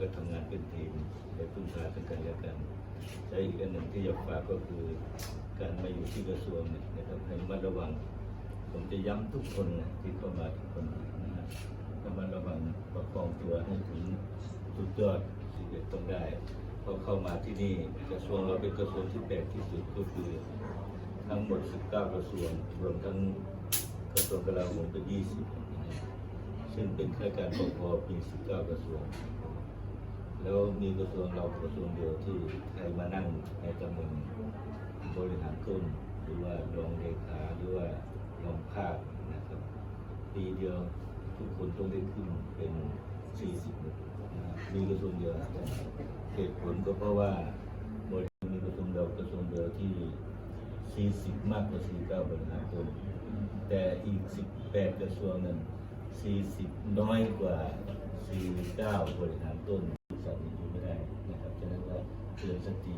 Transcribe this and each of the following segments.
ก็ทำงานเป็นทีมไปพึ่งพาซึ่งกันและกันและอีกอันหนึ่งที่อยากฝากก็คือ การมาอยู่ที่กระทรวงเนี่ยนะครับให้ระมัดระวัง ผมจะย้ำทุกคนนะที่เข้ามาทุกคนนะฮะระมัดระวังประคองตัวให้ถึงสุดยอดสิ่งที่ต้องได้พอเข้ามาที่นี่กระทรวงเราเป็นกระทรวงที่แปลกที่สุดก็คือ ทั้งหมด 19 กระทรวงรวมทั้งกระทรวงกลาโหมเป็น20ซึ่งเป็นข้าราชการปกครองมี19กระทรวง แล้วมีกระทรวงเรากระทรวงเดียวที่ใครมานั่งในตำแหน่งบริหารต้นหรือว่ารองเลขาหรือว่ารองภาคนะครับปีเดียวทุกคนต้องได้ขึ้นเป็น 40นะครับมีกระทรวงเดียวเหตุผลก็เพราะว่าบริมีกระทรวงเดียวกระทรวงเดียวที่ 40 มากกว่า 49บริหารต้นแต่อีก 18 กระทรวงนั้น 40 น้อยกว่า 49 บริหารต้นสัตว์อยู่ไม่ได้นะครับฉะนั้นก็เตือนสติ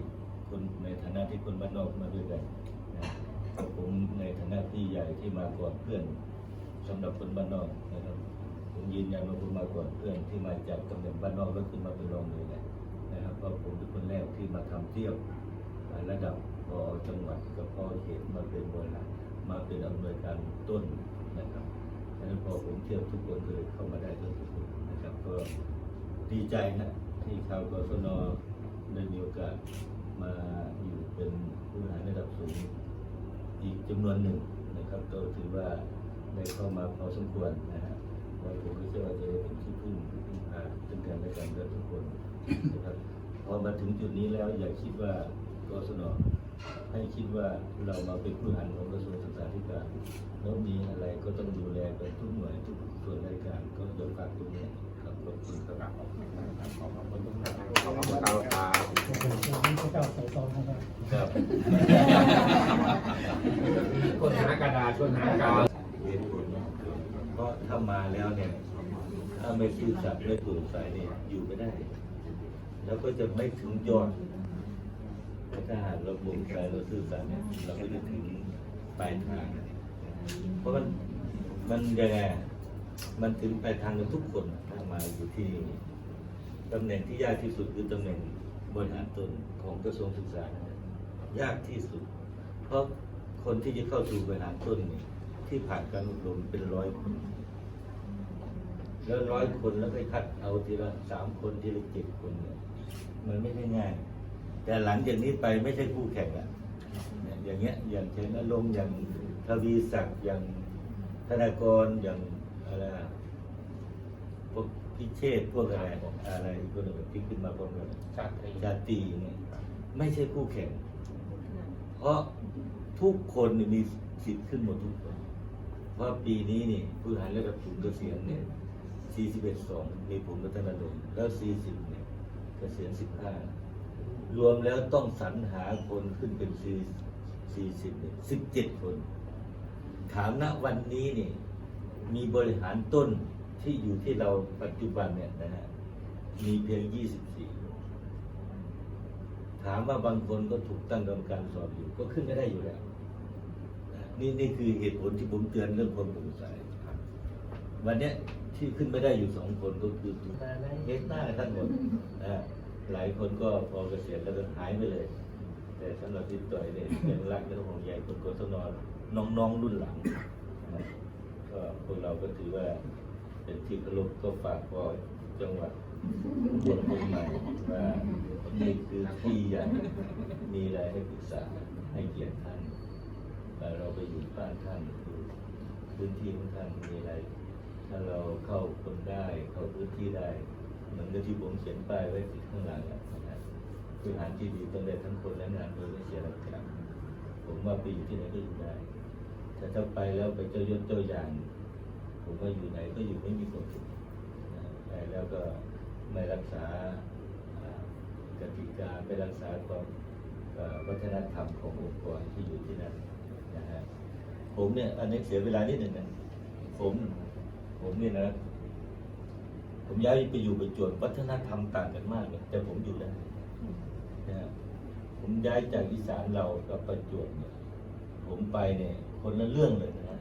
คนในฐานะที่คนบ้านนอกมาด้วยกันนะผมในฐานะที่ใหญ่ที่มาก่อนเพื่อนสำหรับคนบ้านนอกนะครับ ผมยืนยันว่าผมมาก่อนเพื่อนที่มาจากตำแหน่งบ้านนอกแล้วขึ้นมาเป็นรองเลยนะนะครับเพราะผมเป็นคนแรกที่มาทำเที่ยบระดับพอจังหวัดกับพอเขตมาเป็นบริหารมาเป็นอำนวยการต้น นะครับฉะนั้นพอผมเทียบทุกคนเลยเข้ามาได้ด้วยทุกคนนะครับก็ดีใจนะที่ชาวกศนได้มีโอกาสมาอยู่เป็นผู้บริหารระดับสูงอีกจำนวนหนึ่งนะครับก็ถือว่าได้เข้ามาพอสมควรนะฮะแล้วผมก็เชื่อว่าจะได้เป็นที่พึ่งพึ่งพาซึ่งกันและกันกับทุกคนนะครับพอมาถึงจุดนี้แล้วอย่าคิดว่ากศน ให้คิดว่าเรามาเป็นผู้หารของกระทรวงศึกษาธิการแล้วมีอะไรก็ต้องดูแลไปทุกหน่วยทุกส่วนราชการก็ยกฝากตรงนี้ครับขอบคุณครับขอบคุณครับพระเจ้าใส่ซองนะครับครับคนหากระดาษคนหากระดาษเหตุผลเพราะถ้ามาแล้วเนี่ยถ้าไม่ซื่อสัตย์ไม่โปร่งใสเนี่ยอยู่ไม่ได้ แล้วก็จะไม่ถึงยอด ถ้าหากเราโปร่งใสเราซื่อสัตย์เนี่ยเราก็จะถึงปลายทาง เพราะมันมันยังไงมันถึงปลายทางกันทุกคนถ้ามาอยู่ที่ตำแหน่งที่ยากที่สุดคือตำแหน่งบริหารตนของกระทรวงศึกษานะยากที่สุด เพราะคนที่จะเข้าสู่บริหารต้นเนี่ยที่ผ่านการอบรมเป็นร้อยคนแล้วร้อยคนแล้วไปคัดเอาทีละสามคนทีละเจ็ดคนเนี่ยมันไม่ใช่ง่าย แต่หลังจากนี้ไปไม่ใช่คู่แข่งละเนี่ยอย่างเงี้ยอย่างเช่นอารมณ์อย่างทวีศักดิ์อย่างธนากรอย่างอะไรอะพวกพิเชษพวกอะไรอะไรอีกคนหนึ่งที่ขึ้นมาพร้อมกันชาติชาตรีเนี่ยไม่ใช่คู่แข่ง เพราะทุกคนเนี่ยมีสิทธิ์ขึ้นหมดทุกคน เพราะปีนี้นี่ผู้บริหารระดับสูงเกษียณเนี่ย41 2 มีผมรัตนดลแล้ว 40 เนี่ยเกษียณ 15 รวมแล้วต้องสรรหาคนขึ้นเป็น40เนี่ย17คน ถามณวันนี้นี่มีบริหารต้นที่อยู่ที่เราปัจจุบันเนี่ยนะฮะมีเพียง24ถามว่าบางคนก็ถูกตั้งกรรมการสอบอยู่ ก็ขึ้นไม่ได้อยู่แล้วนะนี่นี่คือเหตุผลที่ผมเตือนเรื่องความโปร่งใสวันเนี้ยที่ขึ้นไม่ได้อยู่สองคนก็คือถูกตาได้เฮ็ดหน้าท่านหมดนะ หลายคนก็พอเกษียณแล้วก็หายไปเลย แต่สำหรับที่ต่อยเนี่ยยังรักและห่วงใยคนกศนน้องๆรุ่นหลังก็พวกเราก็ถือว่าเป็นที่เคารพก็ฝากพอจังหวัดบนคนใหม่ว่านี่คือที่ใหญ่มีอะไรให้ปรึกษาให้เกียรติท่านเอ่เราไปอยู่บ้านท่านดูพื้นที่ของท่านมีอะไร ถ้าเราเข้าคนได้เข้าพื้นที่ได้ เหมือนกับที่ผมเขียนป้ายไว้ติดข้างหลังนะครับคือหารที่ดีต้องได้ทั้งคนและงานโดยไม่เสียหลักการผมว่าไปอยู่ที่ไหนก็อยู่ได้ แต่ถ้าไปแล้วไปเจ้ายศเจ้าอย่าง ผมว่าอยู่ไหนก็อยู่ไม่มีความสุขไปแล้วก็ไม่รักษากติกาไม่รักษาความวัฒนธรรมขององค์กรที่อยู่ที่นั่นนะฮะผมเนี่ยอันนี้เสียเวลานิดหนึ่งนะผมผมเนี่ยนะ ผมย้ายไปอยู่ประจวบวัฒนธรรมต่างกันมากเลยแต่ผมอยู่ได้นะฮะผมย้ายจากอีสานเรากับประจวบเนี่ย ผมไปเนี่ย คนละเรื่องเลยนะฮะ